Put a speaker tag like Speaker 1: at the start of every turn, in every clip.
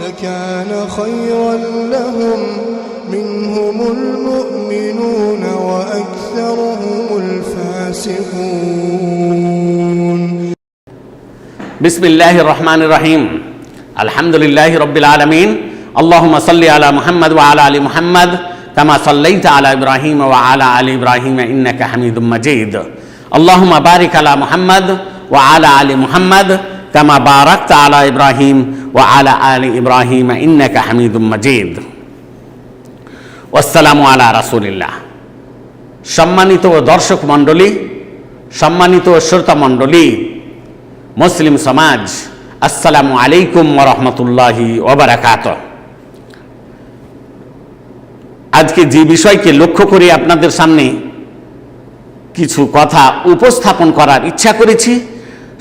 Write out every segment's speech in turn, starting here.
Speaker 1: لكان خيرا لهم منهم المؤمنون وأكثرهم الفاسقون.
Speaker 2: بسم الله الرحمن الرحيم. الحمد لله رب العالمين. اللهم صل على محمد وعلى آل محمد كما صليت على إبراهيم وعلى آل إبراهيم إنك حميد مجيد. اللهم بارك على محمد وعلى آل محمد كما باركت على إبراهيم ওয়া আলা আলি ইব্রাহিম ইন্নাকা হামিদুম মাজিদ। ওয়াসালামু আলা রাসুলিল্লাহ। সম্মানিত দর্শক মণ্ডলী, সম্মানিত শ্রোতা মণ্ডলী, মুসলিম সমাজ, আসসালামু আলাইকুম ওরহমতুল্লাহি ওবরাকাত আজকে যে বিষয়কে লক্ষ্য করে আপনাদের সামনে কিছু কথা উপস্থাপন করার ইচ্ছা করেছি,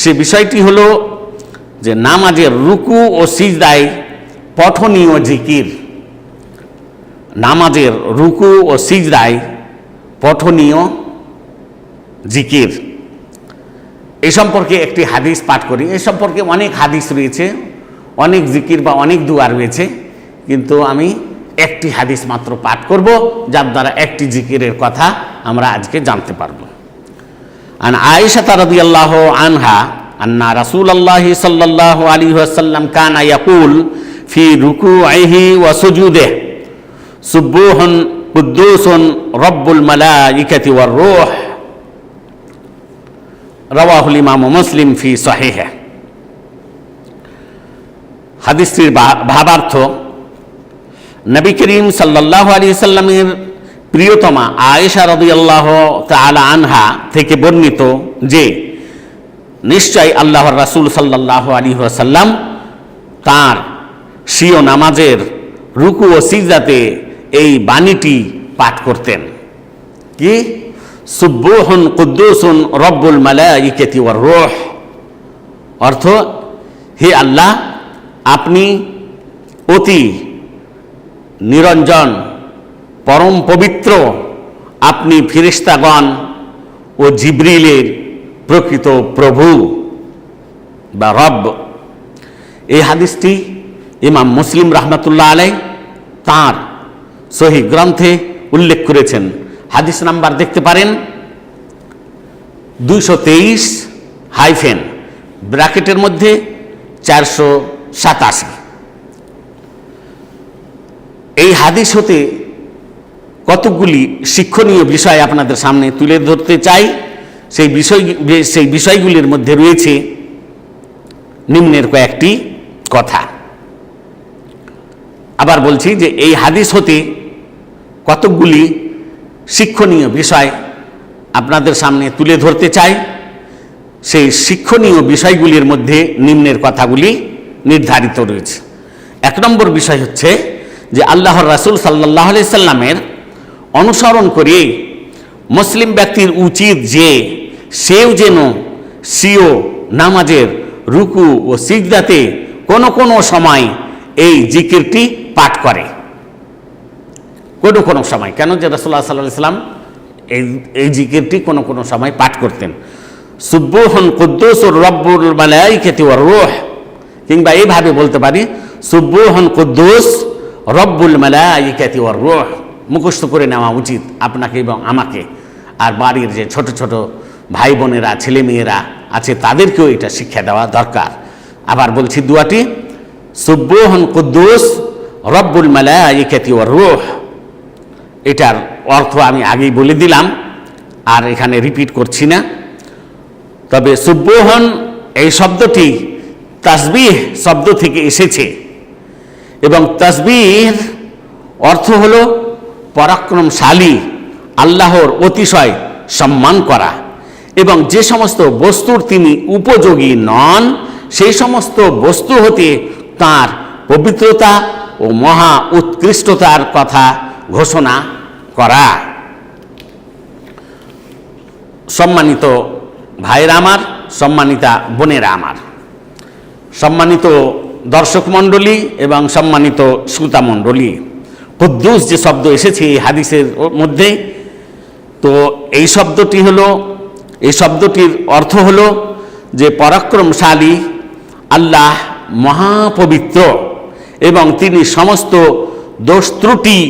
Speaker 2: সে বিষয়টি হলো যে নামাজের রুকু ও সিজদায় পঠনীয় জিকির। নামাজের রুকু ও সিজদায় পঠনীয় জিকির। এই সম্পর্কে একটি হাদিস পাঠ করি। এই সম্পর্কে অনেক হাদিস রয়েছে, অনেক জিকির বা অনেক দুয়া রয়েছে, কিন্তু আমি একটি হাদিস মাত্র পাঠ করব, যার দ্বারা একটি জিকিরের কথা আমরা আজকে জানতে পারব। আন আয়েশা তারদি আল্লাহ আনহা আন্না রাসূলুল্লাহি সাল্লাল্লাহু আলাইহি ওয়াসাল্লাম কানা ইয়াকুল ফি রুকুইহি ওয়া সুজুদিহি সুবুহুন কুদ্দুসুন রব্বুল মালাইকাতি ওয়ার রূহ। রওয়াহুল ইমাম মুসলিম ফি সহিহ। হাদিসটির ভাবার্থ, নবী করিম সাল্লাল্লাহু আলাইহি সাল্লামের প্রিয়তমা আয়েশা রাদিয়াল্লাহু তাআলা আনহা থেকে বর্ণিত যে নিশ্চয় আল্লাহর রাসুল সাল্লাল্লাহু আলী ওয়াসাল্লাম তার স্বীয় নামাজের রুকু ও সিজদাতে এই বাণীটি পাঠ করতেন। কি? সুব্বুহুন কুদ্দুসুন রব্বুল মালাইকাতি ওর রোহ। অর্থ, হে আল্লাহ, আপনি অতি নিরঞ্জন, পরম পবিত্র, আপনি ফিরিস্তাগণ ও জিব্রিলের প্রকৃত প্রভু বা রব। এই হাদিসটি ইমাম মুসলিম রহমতুল্লাহ আলাই তাঁর সহি গ্রন্থে উল্লেখ করেছেন। হাদিস নাম্বার দেখতে পারেন দুইশো তেইশ হাইফেন, ব্র্যাকেটের মধ্যে চারশো সাতাশি। এই হাদিস হতে কতকগুলি শিক্ষণীয় বিষয় আপনাদের সামনে তুলে ধরতে চাই? সেই বিষয় সেই বিষয়গুলির মধ্যে রয়েছে নিম্নের কয়েকটি কথা। আবার বলছি যে এই হাদিস হতে কতকগুলি শিক্ষণীয় বিষয় আপনাদের সামনে তুলে ধরতে চাই। সেই শিক্ষণীয় বিষয়গুলির মধ্যে নিম্নের কথাগুলি নির্ধারিত রয়েছে। এক নম্বর বিষয় হচ্ছে যে আল্লাহর রাসূল সাল্লাহ সাল্লামের অনুসরণ করে মুসলিম ব্যক্তির উচিত যে সেও যেন সিও, নামাজের রুকু ও সিজদাতে কোনো কোনো সময় এই জিকিরটি পাঠ করে। কোনো কোনো সময়। কেন যে রসুল্লাহ সাল্লাহ সাল্লাম এই এই জিকিরটি কোনো কোনো সময় পাঠ করতেন। সুব্বুহন কুদ্দুস ও রব্বুল মালাইকাতি ওয়ার রূহ। কিংবা এইভাবে বলতে পারি সুব্বুহন কুদ্দুস রব্বুল মালাইকাতি ওর রূহ। মুখস্থ করে নেওয়া উচিত আপনাকে এবং আমাকে। আর বাড়ির যে ছোট ছোট ভাই বোনেরা, ছেলে মেয়েরা আছে, তাদেরকেও এটা শিক্ষা দেওয়া দরকার। আবার বলছি দুয়াটি সুব্বুহন কুদ্দুস রব্বুল মালাইকাতি ওয়ার রূহ। এটার অর্থ আমি আগেই বলে দিলাম, আর এখানে রিপিট করছি না। তবে সুব্বহন এই শব্দটি তাসবিহ শব্দ থেকে এসেছে। এবং তাসবির অর্থ হল পরাক্রমশালী, আল্লাহর অতিশয় সম্মান করা। এবং যে সমস্ত বস্তুর তিনি উপযোগী নন, সেই সমস্ত বস্তু হতে তার পবিত্রতা ও মহা উৎকৃষ্টতার কথা ঘোষণা করা। সম্মানিত ভাইয়েরা আমার, সম্মানিতা বোনেরা আমার, সম্মানিত দর্শক মণ্ডলী এবং সম্মানিত শ্রোতা মণ্ডলী, কুদ্দুস যে শব্দ এসেছে এই হাদিসের মধ্যে, তো এই শব্দটি হলো এই শব্দটির অর্থ হল যে পরাক্রমশালী, আল্লাহ মহাপবিত্র এবং তিনি সমস্ত দোষ ত্রুটি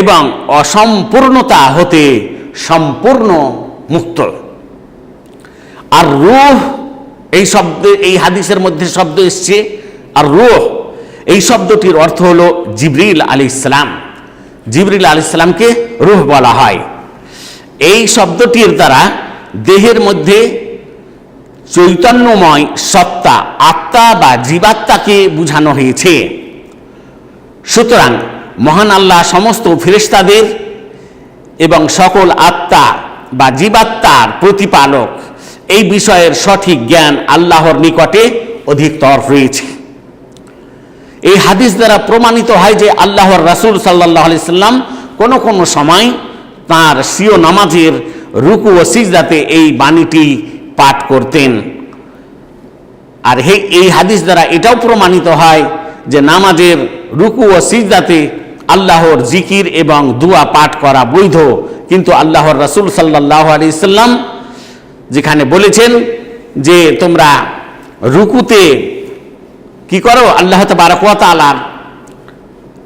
Speaker 2: এবং অসম্পূর্ণতা হতে সম্পূর্ণ মুক্ত। আর রুহ, এই শব্দ, এই হাদিসের মধ্যে শব্দ এসছে, আর রুহ, এই শব্দটির অর্থ হল জিবরিল আলী ইসলাম জিবরিল আলী ইসলামকে রুহ বলা হয়। এই শব্দটির দ্বারা দেহের মধ্যে চৈতন্যময় সত্তা, আত্মা বা জীবাত্মাকে বুঝানো হয়েছে। সুতরাং মহান আল্লাহ সমস্ত ফেরেশতাদের এবং সকল আত্মা বা জীবাত্মার প্রতিপালক এই বিষয়ের সঠিক জ্ঞান আল্লাহর নিকটে অধিকতর রয়েছে। এই হাদিস দ্বারা প্রমাণিত হয় যে আল্লাহর রাসূল সাল্লাহ সাল্লাম কোনো কোনো সময় তার সিও নামাজের রুকু ও সিজদাতে এই বাণীটি পাঠ করতেন। আর হে, এই হাদিস দ্বারা এটাও প্রমাণিত হয় যে নামাজের রুকু ও সিজদাতে আল্লাহর জিকির এবং দুয়া পাঠ করা বৈধ। কিন্তু আল্লাহর রাসূল সাল্লাহ আলি সাল্লাম যেখানে বলেছেন যে তোমরা রুকুতে কি করো? আল্লাহ তালার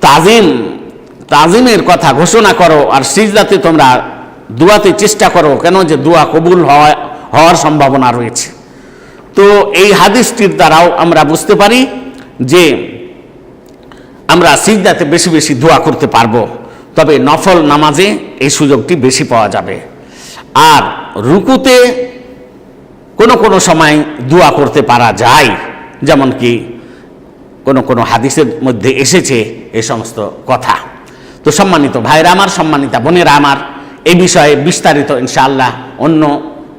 Speaker 2: তাজিম, তাজিমের কথা ঘোষণা করো আর সিজদাতে তোমরা দুয়াতে চেষ্টা করো কেন যে দুয়া কবুল হওয়া, হওয়ার সম্ভাবনা রয়েছে। তো এই হাদিসটির দ্বারাও আমরা বুঝতে পারি যে আমরা সিজদাতে বেশি বেশি দোয়া করতে পারব, তবে নফল নামাজে এই সুযোগটি বেশি পাওয়া যাবে। আর রুকুতে কোনো কোনো সময় দোয়া করতে পারা যায়, যেমন কি কোনো কোনো হাদিসের মধ্যে এসেছে এই সমস্ত কথা। তো সম্মানিত ভাইরা আমার, সম্মানিতা বোনেরা আমার এই বিষয়ে বিস্তারিত ইনশাআল্লাহ অন্য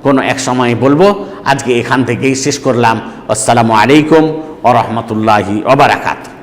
Speaker 2: কোনো এক সময় বলব। আজকে এখান থেকেই শেষ করলাম। আসসালামু আলাইকুম ও রহমতুল্লাহি ওবরাকাতু